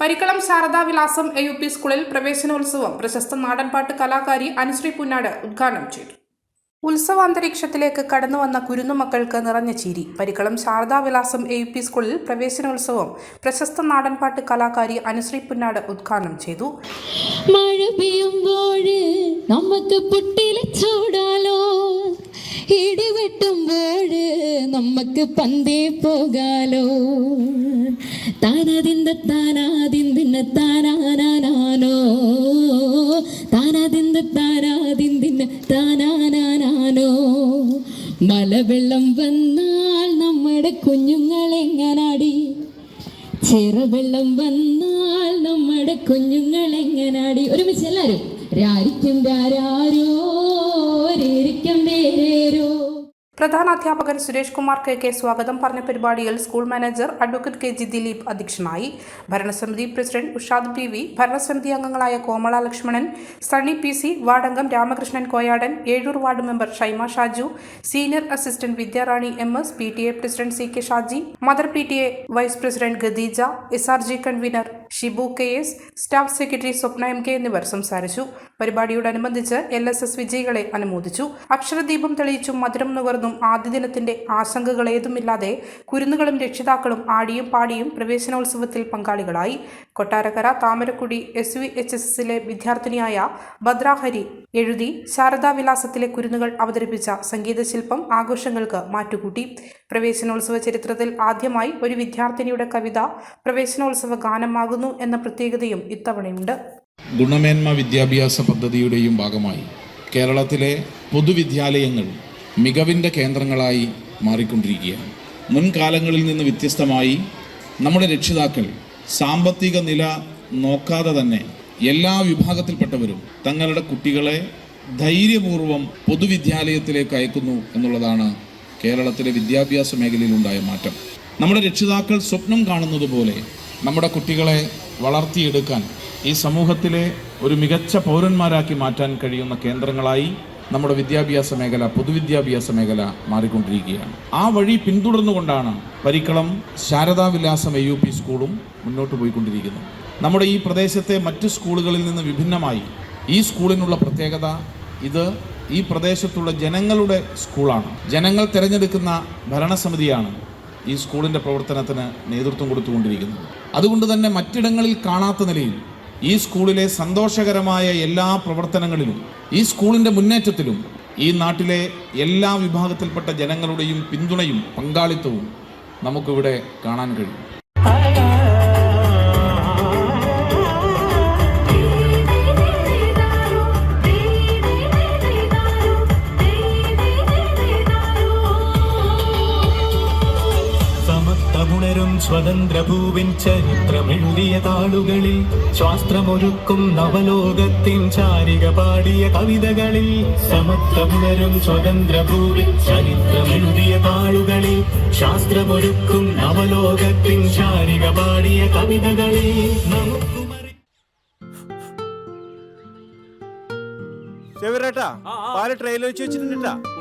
Parikkalam Saradavilasam A U P സ്കൂളിൽ പ്രവേശനോത്സവം പ്രശസ്ത നാടൻപാട്ട് കലാകാരി അനുശ്രീ പുന്നാട് ഉദ്ഘാടനം ചെയ്തു. ഉത്സവാന്തരീക്ഷത്തിലേക്ക് കടന്നുവന്ന കുരുന്നുമക്കൾക്ക് നിറഞ്ഞ ചിരി. Parikkalam Saradavilasam A U P സ്കൂളിൽ പ്രവേശനോത്സവം പ്രശസ്ത നാടൻപാട്ട് കലാകാരി അനുശ്രീ പുന്നാട് ഉദ്ഘാടനം ചെയ്തു. നമുക്ക് ഇടിവെട്ടുമ്പോൾ നമുക്ക് പന്തേ പോകാലോ. താനാതിന്ത താനാതിന്തിന്ന താനാനാനോ താനാതിന്ത താനാതിന്തിന്ന താനാനാനോ മലവെള്ളം വന്നാൽ നമ്മുടെ കുഞ്ഞുങ്ങൾ എങ്ങനാടി ചെറുവെള്ളം വന്നാൽ നമ്മുടെ കുഞ്ഞുങ്ങൾ എങ്ങനാടി ഒരുമിച്ച് എല്ലാരും രാരിക്കും വേരേരോ പ്രധാന അധ്യാപകൻ സുരേഷ് കുമാർ കെ കെ സ്വാഗതം പറഞ്ഞ പരിപാടിയിൽ school manager advocate K G Dileep അധ്യക്ഷനായി. ഭരണസമിതി പ്രസിഡന്റ് ഉഷാദ് പി വി ഭരണസമിതി അംഗങ്ങളായ Komala Lakshmanan Sunny P C വാർഡംഗം Ramakrishnan Koyadan Ezhur ward member Shaima Shaju senior assistant Vidyarani M S P T A president C K Shaji mother P T A vice president Khadeeja S R G convener Shibu K S staff secretary Swapna M K എന്നിവർ സംസാരിച്ചു. പരിപാടിയോടനുബന്ധിച്ച് L S S വിജയികളെ അനുമോദിച്ചു. അക്ഷരദീപം തെളിയിച്ചും മധുരം നുകർന്നും ആദ്യ ദിനത്തിന്റെ ആശങ്കകളേതുമില്ലാതെ കുരുന്നുകളും രക്ഷിതാക്കളും ആടിയും പാടിയും പ്രവേശനോത്സവത്തിൽ പങ്കാളികളായി. Kottarakkara Thamarakkudy S V H S എസിലെ വിദ്യാർത്ഥിനിയായ ഭദ്രാഹരി എഴുതി ശാരദാവിലാസത്തിലെ കുരുന്നുകൾ അവതരിപ്പിച്ച സംഗീതശില്പം ആഘോഷങ്ങൾക്ക് മാറ്റുകൂട്ടി. പ്രവേശനോത്സവ ചരിത്രത്തിൽ ആദ്യമായി ഒരു വിദ്യാർത്ഥിനിയുടെ കവിത പ്രവേശനോത്സവ ഗാനമാകുന്നു എന്ന പ്രത്യേകതയും ഇത്തവണയുണ്ട്. ഗുണമേന്മ വിദ്യാഭ്യാസ പദ്ധതിയുടെയും ഭാഗമായി കേരളത്തിലെ പൊതുവിദ്യാലയങ്ങൾ മികവിന്റെ കേന്ദ്രങ്ങളായി മാറിക്കൊണ്ടിരിക്കുകയാണ്. മുൻകാലങ്ങളിൽ നിന്ന് വ്യത്യസ്തമായി നമ്മുടെ രക്ഷിതാക്കൾ സാമ്പത്തിക നില നോക്കാതെ തന്നെ എല്ലാ വിഭാഗത്തിൽപ്പെട്ടവരും തങ്ങളുടെ കുട്ടികളെ ധൈര്യപൂർവം പൊതുവിദ്യാലയത്തിലേക്ക് അയക്കുന്നു എന്നുള്ളതാണ് കേരളത്തിലെ വിദ്യാഭ്യാസ മേഖലയിലുണ്ടായ മാറ്റം. നമ്മുടെ രക്ഷിതാക്കൾ സ്വപ്നം കാണുന്നത് പോലെ നമ്മുടെ കുട്ടികളെ വളർത്തിയെടുക്കാൻ ഈ സമൂഹത്തിലെ ഒരു മികച്ച പൗരന്മാരാക്കി മാറ്റാൻ കഴിയുന്ന കേന്ദ്രങ്ങളായി നമ്മുടെ വിദ്യാഭ്യാസ മേഖല പൊതുവിദ്യാഭ്യാസ മേഖല മാറിക്കൊണ്ടിരിക്കുകയാണ്. ആ വഴി പിന്തുടർന്നുകൊണ്ടാണ് Parikkalam Saradavilasam A U P സ്കൂളും മുന്നോട്ട് പോയിക്കൊണ്ടിരിക്കുന്നത്. നമ്മുടെ ഈ പ്രദേശത്തെ മറ്റ് സ്കൂളുകളിൽ നിന്ന് വിഭിന്നമായി ഈ സ്കൂളിനുള്ള പ്രത്യേകത ഇത് ഈ പ്രദേശത്തുള്ള ജനങ്ങളുടെ സ്കൂളാണ്. ജനങ്ങൾ തിരഞ്ഞെടുക്കുന്ന ഭരണസമിതിയാണ് ഈ സ്കൂളിന്റെ പ്രവർത്തനത്തിന് നേതൃത്വം കൊടുത്തുകൊണ്ടിരിക്കുന്നത്. അതുകൊണ്ട് തന്നെ മറ്റിടങ്ങളിൽ കാണാത്ത നിലയിൽ ഈ സ്കൂളിലെ സന്തോഷകരമായ എല്ലാ പ്രവർത്തനങ്ങളിലും ഈ സ്കൂളിന്റെ മുന്നേറ്റത്തിലും ഈ നാട്ടിലെ എല്ലാ വിഭാഗത്തിൽപ്പെട്ട ജനങ്ങളുടെയും പിന്തുണയും പങ്കാളിത്തവും നമുക്കിവിടെ കാണാൻ കഴിയും. സമത്വമുണരും സ്വതന്ത്ര ഭൂവിൻ ചരിത്രമെഴുതിയ താളുകളിൽ ശാസ്ത്രമൊരുക്കും നവലോകത്തിൻ ചാരിക പാടിയ കവിതകളിൽ സമത്വമുണരും സ്വതന്ത്ര ഭൂവിൻ ചരിത്രമെഴുതിയ താളുകളിൽ ശാസ്ത്രമൊരുക്കും നവലോകത്തിൻ ചാരിക പാടിയ കവിതകളിൽ നമുക്കുമറി ചെവിരേട്ടാ. പാൽ ട്രെയിലർ വെച്ച് വെച്ചിട്ടുണ്ടാ